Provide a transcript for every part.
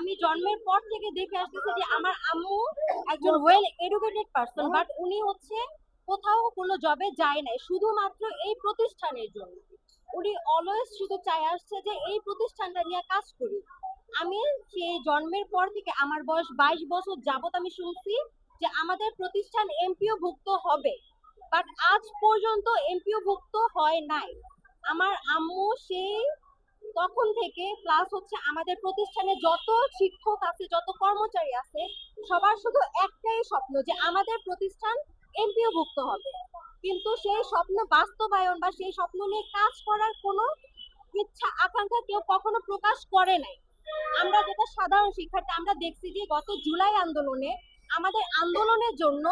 আমি জন্মের পর থেকে দেখে আসতেছি যে আমার আম্মু একজন ওয়েল এডুকেটেড পারসন বাট উনি হচ্ছে কোথাও কোনো জবে যায় নাই। শুধুমাত্র এই প্রতিষ্ঠানের জন্য। উনি অলওয়েজ শুধু চাই আসছে যে এই প্রতিষ্ঠানটা নিয়ে কাজ করি। আমি সেই জন্মের পর থেকে আমার বয়স বাইশ বছর যাবত আমি শুনছি যে আমাদের প্রতিষ্ঠান এমপিও ভুক্ত হবে বাট আজ পর্যন্ত এমপিও ভুক্ত হয় নাই। আমার আম্মু সেই তখন থেকে প্লাস হচ্ছে আমাদের প্রতিষ্ঠানে যত শিক্ষক আছে, যত কর্মচারী আছে, সবার শুধু একটাই স্বপ্ন যে আমাদের প্রতিষ্ঠান এমপিও ভুক্ত হবে। কিন্তু সেই স্বপ্ন বাস্তবায়ন বা সেই স্বপ্ন নিয়ে কাজ করার কোনো ইচ্ছা, আকাঙ্ক্ষা কেউ কখনো প্রকাশ করে নাই। আমরা যেটা সাধারণ শিক্ষার্থী, আমরা দেখছি যে গত জুলাই আন্দোলনে আমাদের আন্দোলনের জন্য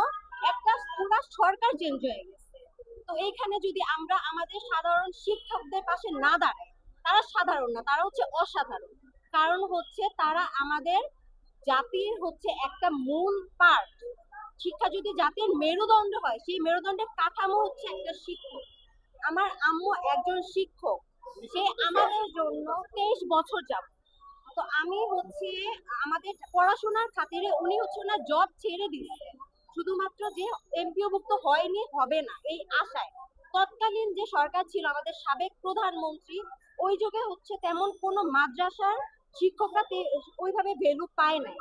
একটা পুরা সরকার চেঞ্জ হয়ে গেছে। তো এইখানে যদি আমরা আমাদের সাধারণ শিক্ষকদের পাশে না দাঁড়াই তারা সাধারণ না, তারা হচ্ছে অসাধারণ। কারণ হচ্ছে তারা আমাদের জাতির হচ্ছে একটা মূল পার্ট শিক্ষা যদি জাতির মেরুদণ্ড হয়, সেই মেরুদণ্ডের কাঠামো হচ্ছে একটা শিক্ষক। আমার আম্মু একজন শিক্ষক, সে আমাদের জন্য তেইশ বছর যাব তো আমি হচ্ছে আমাদের পড়াশোনার খাতিরে উনি হচ্ছে ওনার জব ছেড়ে দিচ্ছে শুধুমাত্র যে এমপিওভুক্ত হয়নি, হবে না, এই আশায়। তৎকালীন যে সরকার ছিল, আমাদের সাবেক প্রধানমন্ত্রী, ওই যুগে হচ্ছে তেমন কোনো মাদ্রাসার শিক্ষকরা ওইভাবে ভ্যালু পায় নাই।